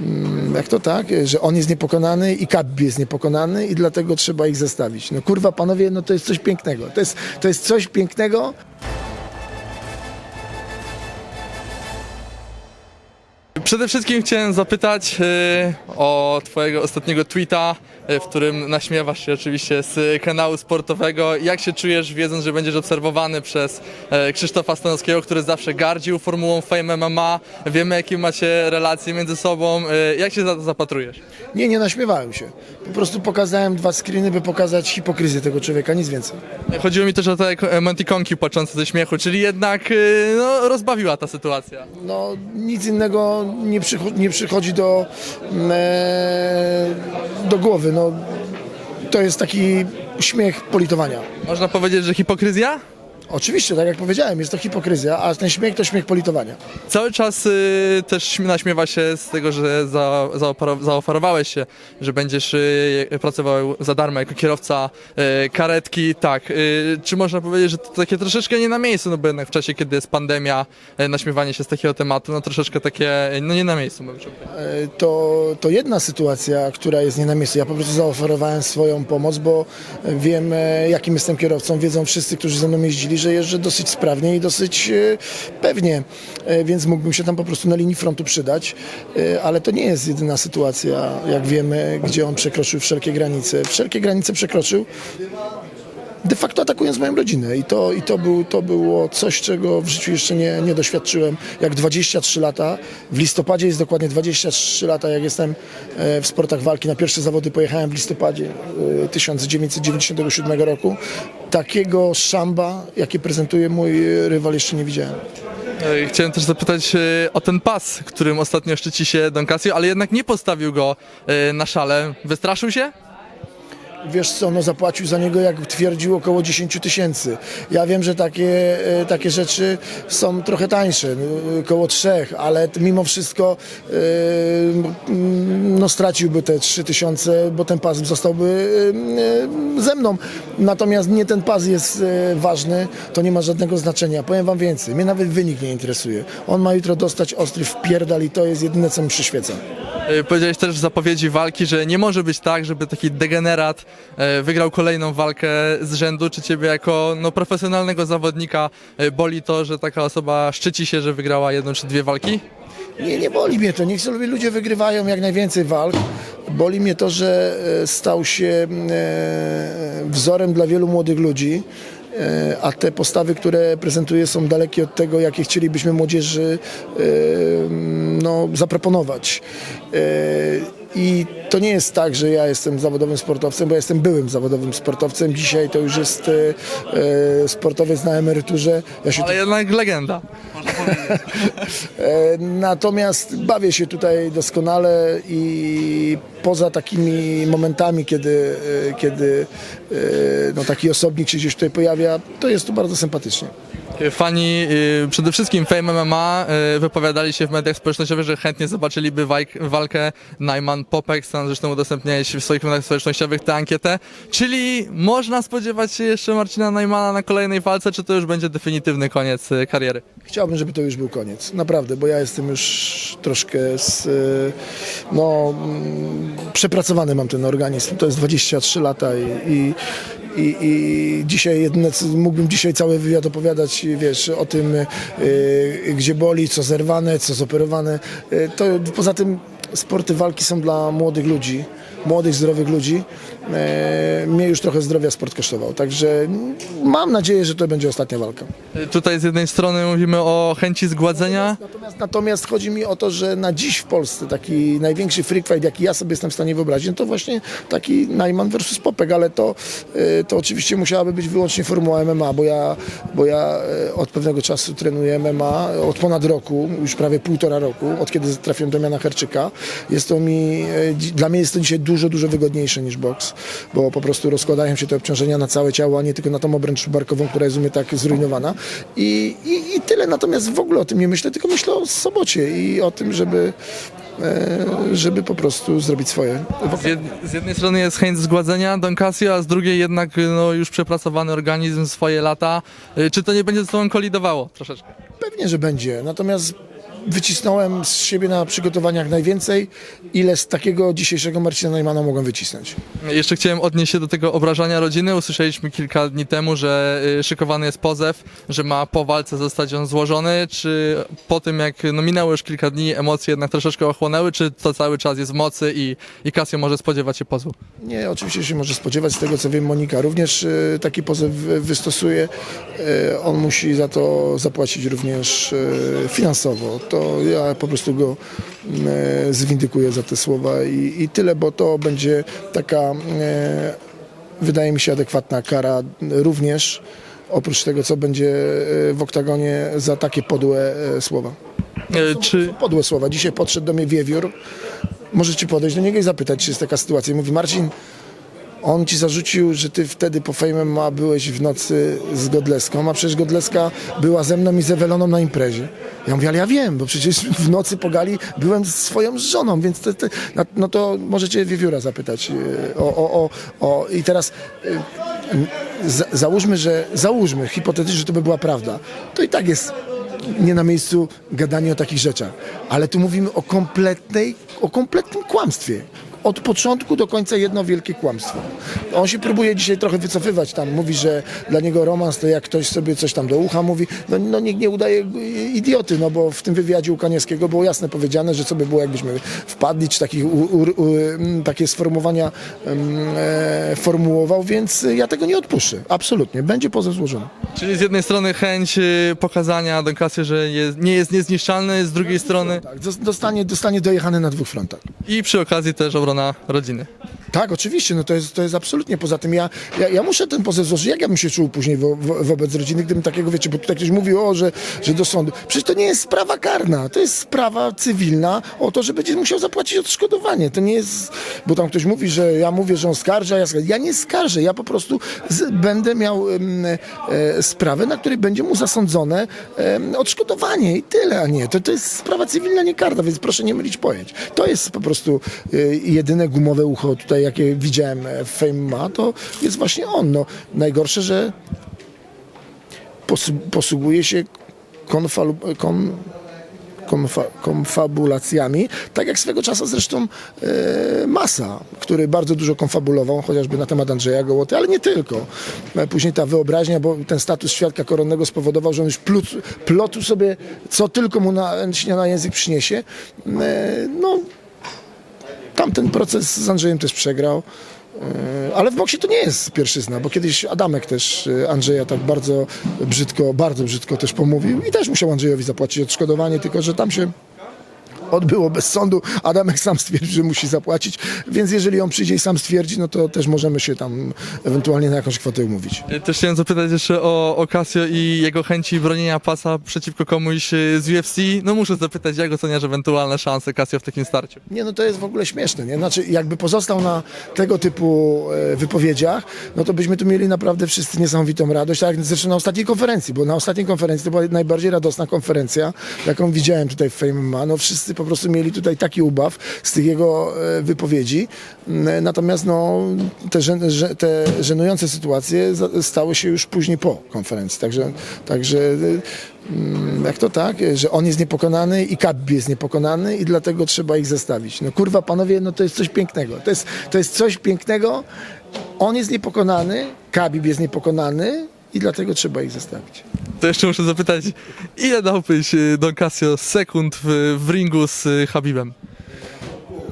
mm, jak to tak, że on jest niepokonany i Khabib jest niepokonany i dlatego trzeba ich zestawić. No kurwa, panowie, no to jest coś pięknego. To jest, to jest coś pięknego. Przede wszystkim chciałem zapytać y, o twojego ostatniego tweeta, y, w którym naśmiewasz się oczywiście z kanału sportowego. Jak się czujesz wiedząc, że będziesz obserwowany przez e, Krzysztofa Stanowskiego, który zawsze gardził formułą Fame MMA. Wiemy jakie macie relacje między sobą. Y, jak się za to zapatrujesz? Nie, nie naśmiewałem się. Po prostu pokazałem dwa screeny, by pokazać hipokryzję tego człowieka, nic więcej. Chodziło mi też o te emotikonki płaczące ze śmiechu, czyli jednak no, rozbawiła ta sytuacja. No, nic innego nie, przycho- nie przychodzi do, mm, e, do głowy. No, to jest taki śmiech politowania. Można powiedzieć, że hipokryzja? Oczywiście, tak jak powiedziałem, jest to hipokryzja, a ten śmiech to śmiech politowania. Cały czas y, też śm- naśmiewa się z tego, że za, zaoparo- zaoferowałeś się, że będziesz y, pracował za darmo jako kierowca y, karetki. Tak, y, czy można powiedzieć, że to takie troszeczkę nie na miejscu, no bo jednak w czasie, kiedy jest pandemia, y, naśmiewanie się z takiego tematu, no troszeczkę takie, y, no nie na miejscu, bym powiedział. E, To, to jedna sytuacja, która jest nie na miejscu. Ja po prostu zaoferowałem swoją pomoc, bo wiem, e, jakim jestem kierowcą. Wiedzą wszyscy, którzy ze mną jeździli, że jeżdżę dosyć sprawnie i dosyć e, pewnie, E, więc mógłbym się tam po prostu na linii frontu przydać. E, Ale to nie jest jedyna sytuacja, jak wiemy, gdzie on przekroczył wszelkie granice. Wszelkie granice przekroczył de facto atakując moją rodzinę. I to, i to, był, to było coś, czego w życiu jeszcze nie, nie doświadczyłem. Jak 23 lata, w listopadzie jest dokładnie 23 lata, jak jestem e, w sportach walki. Na pierwsze zawody pojechałem w listopadzie e, 1997 roku. Takiego szamba, jakie prezentuje mój rywal, jeszcze nie widziałem. Y, Chciałem też zapytać y, o ten pas, którym ostatnio szczyci się Don Casio, ale jednak nie postawił go na szale. Wystraszył się? Wiesz co, no zapłacił za niego, jak twierdził, około 10 tysięcy. Ja wiem, że takie, e, takie rzeczy są trochę tańsze, no, około trzech, ale mimo wszystko e, no, straciłby te 3 tysiące, bo ten pas zostałby e, ze mną. Natomiast nie ten pas jest ważny, to nie ma żadnego znaczenia. Powiem wam więcej, mnie nawet wynik nie interesuje. On ma jutro dostać ostry wpierdal i to jest jedyne, co mi przyświeca. Y, Powiedziałeś też w zapowiedzi walki, że nie może być tak, żeby taki degenerat y, wygrał kolejną walkę z rzędu. Czy ciebie jako no, profesjonalnego zawodnika y, boli to, że taka osoba szczyci się, że wygrała jedną czy dwie walki? Nie, nie boli mnie to. Niech sobie ludzie wygrywają jak najwięcej walk. Boli mnie to, że stał się wzorem dla wielu młodych ludzi, a te postawy, które prezentuje są dalekie od tego, jakie chcielibyśmy młodzieży e, no, zaproponować. I to nie jest tak, że ja jestem zawodowym sportowcem, bo ja jestem byłym zawodowym sportowcem. Dzisiaj to już jest e, e, sportowiec na emeryturze. Ja się Ale jednak legenda. E, Natomiast bawię się tutaj doskonale i poza takimi momentami, kiedy, e, kiedy e, no, taki osobnik się gdzieś tutaj pojawia, to jest tu bardzo sympatycznie. Fani y, przede wszystkim Fame MMA y, wypowiadali się w mediach społecznościowych, że chętnie zobaczyliby walkę Najman-Popek. Sam zresztą udostępniałeś w swoich mediach społecznościowych tę ankietę. Czyli można spodziewać się jeszcze Marcina Najmana na kolejnej walce, czy to już będzie definitywny koniec y, kariery? Chciałbym, żeby to już był koniec. Naprawdę, bo ja jestem już troszkę z, no, mm, przepracowany mam ten organizm. To jest 23 lata i, i, i, i dzisiaj jedyne, mógłbym dzisiaj cały wywiad opowiadać, wiesz, o tym, e, gdzie boli, co zerwane, co zoperowane. E, to poza tym sporty walki są dla młodych ludzi, młodych, zdrowych ludzi. E, mnie już trochę zdrowia sport kosztował, także mam nadzieję, że to będzie ostatnia walka. Tutaj z jednej strony mówimy o chęci zgładzenia, Natomiast, natomiast chodzi mi o to, że na dziś w Polsce taki największy freak fight, jaki ja sobie jestem w stanie wyobrazić, no to właśnie taki Najman versus Popek, ale to, y, to oczywiście musiałaby być wyłącznie formuła MMA, bo ja, bo ja y, od pewnego czasu trenuję MMA, od ponad roku, już prawie półtora roku, od kiedy trafiłem do Jana Herczyka. Jest to mi, dzi- dla mnie jest to dzisiaj dużo, dużo wygodniejsze niż boks, bo po prostu rozkładają się te obciążenia na całe ciało, a nie tylko na tą obręcz barkową, która jest u mnie tak zrujnowana. I, i, I tyle, natomiast w ogóle o tym nie myślę, tylko myślę o sobocie i o tym, żeby, e, żeby po prostu zrobić swoje. z, jed, z jednej strony jest chęć zgładzenia Don Casio, a z drugiej jednak no, już przepracowany organizm, swoje lata. Y, Czy to nie będzie z tobą kolidowało troszeczkę? Pewnie, że będzie, natomiast wycisnąłem z siebie na przygotowaniach najwięcej, ile z takiego dzisiejszego Marcina Neumana mogłem wycisnąć. Jeszcze chciałem odnieść się do tego obrażania rodziny. Usłyszeliśmy kilka dni temu, że y, szykowany jest pozew, że ma po walce zostać on złożony. Czy po tym, jak no, minęło już kilka dni, emocje jednak troszeczkę ochłonęły, czy to cały czas jest w mocy i, i Casio może spodziewać się pozwu? Nie, oczywiście się może spodziewać, z tego co wiem, Monika również e, taki pozew wy- wystosuje. E, On musi za to zapłacić również finansowo. To ja po prostu go m, e, zwindykuję za te słowa i, i tyle, bo to będzie taka, e, wydaje mi się, adekwatna kara również. Oprócz tego, co będzie e, w oktagonie za takie podłe słowa. Y, Czy, Podłe słowa. Dzisiaj podszedł do mnie wiewiór. Możecie podejść do niego i zapytać, czy jest taka sytuacja. Mówi, Marcin, on ci zarzucił, że ty wtedy po Fame MMA byłeś w nocy z Godleską, a przecież Godleska była ze mną i z Eweloną na imprezie. Ja mówię, ale ja wiem, bo przecież w nocy po gali byłem z swoją żoną, więc to, to, no to możecie Wiewióra zapytać e, o, o, o, o i teraz e, za, załóżmy, że załóżmy, hipotetycznie, że to by była prawda, to i tak jest nie na miejscu gadanie o takich rzeczach. Ale tu mówimy o kompletnej, o kompletnym kłamstwie. Od początku do końca jedno wielkie kłamstwo. On się próbuje dzisiaj trochę wycofywać tam. Mówi, że dla niego romans to jak ktoś sobie coś tam do ucha mówi. No, no nikt nie udaje idioty, no bo w tym wywiadzie u Kaniewskiego było jasne powiedziane, że co by było jakbyśmy wpadli, czy u, u, u, m, takie sformułowania em, e, formułował, więc ja tego nie odpuszczę. Absolutnie. Będzie pozew złożony. Czyli z jednej strony chęć y, pokazania Don Casio, że jest, nie jest niezniszczalny, z drugiej strony Tak, dos- dostanie, dostanie dojechany na dwóch frontach. i przy okazji też obrona rodziny. Tak, oczywiście, no to jest, to jest absolutnie. Poza tym ja, ja, ja muszę ten pozew złożyć. Jak ja bym się czuł później wo, wo, wobec rodziny, gdybym takiego, wiecie, bo tutaj ktoś mówił, o, że, że do sądu. Przecież to nie jest sprawa karna, to jest sprawa cywilna o to, że będzie musiał zapłacić odszkodowanie. To nie jest, bo tam ktoś mówi, że ja mówię, że on skarży, a ja skarżę. Ja nie skarżę, ja po prostu z, będę miał em, e, sprawę, na której będzie mu zasądzone em, odszkodowanie i tyle, a nie. To, to jest sprawa cywilna, nie karna, więc proszę nie mylić pojęć. To jest po prostu e, jedyne gumowe ucho tutaj, jakie widziałem e, w Fame ma, to jest właśnie on. No, najgorsze, że pos, posługuje się konfalu, kon, konfa, konfabulacjami, tak jak swego czasu zresztą e, Masa, który bardzo dużo konfabulował, chociażby na temat Andrzeja Gołoty, ale nie tylko. E, Później ta wyobraźnia, bo ten status świadka koronnego spowodował, że on już plut, plotł sobie, co tylko mu na, na język przyniesie. E, no, tamten proces z Andrzejem też przegrał. E, Ale w boksie to nie jest pierwszyzna, bo kiedyś Adamek też e, Andrzeja tak bardzo brzydko, bardzo brzydko też pomówił i też musiał Andrzejowi zapłacić odszkodowanie, tylko że tam się odbyło bez sądu. Adamek sam stwierdził, że musi zapłacić, więc jeżeli on przyjdzie i sam stwierdzi, no to też możemy się tam ewentualnie na jakąś kwotę umówić. Też chciałem zapytać jeszcze o, o Casio i jego chęci bronienia pasa przeciwko komuś z UFC. No muszę zapytać, jak oceniasz ewentualne szanse Casio w takim starciu? Nie, no to jest w ogóle śmieszne, nie? Znaczy, jakby pozostał na tego typu e, wypowiedziach, no to byśmy tu mieli naprawdę wszyscy niesamowitą radość, tak jak zresztą na ostatniej konferencji, bo na ostatniej konferencji to była najbardziej radosna konferencja, jaką widziałem tutaj w Fame MMA. No wszyscy po prostu mieli tutaj taki ubaw z tych jego e, wypowiedzi, Mm, natomiast no te, te żenujące sytuacje stały się już później po konferencji, także, także mm, jak to tak, że on jest niepokonany i Khabib jest niepokonany i dlatego trzeba ich zestawić. No kurwa panowie, no to jest coś pięknego. To jest, to jest coś pięknego. On jest niepokonany, Khabib jest niepokonany i dlatego trzeba ich zestawić. To jeszcze muszę zapytać, ile dałbyś y, Don Casio sekund w, w ringu z y, Habibem?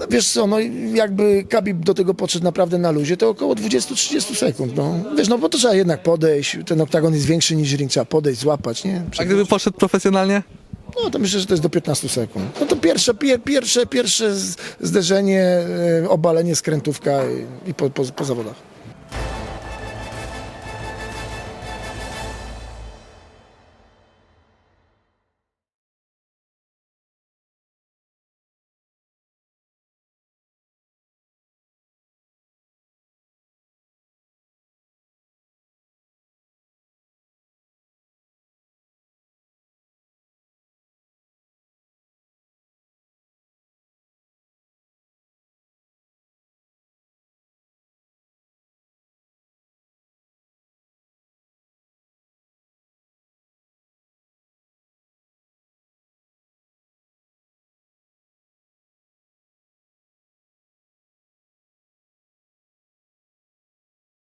No, wiesz co, no jakby Khabib do tego podszedł naprawdę na luzie, to około 20-30 sekund. No. Wiesz, no bo to trzeba jednak podejść, ten oktagon jest większy niż ring, trzeba podejść, złapać, nie? A gdyby poszedł profesjonalnie? No to myślę, że to jest do 15 sekund. No to pierwsze, pier, pierwsze, pierwsze z- zderzenie, e, obalenie, skrętówka i, i po, po, po zawodach.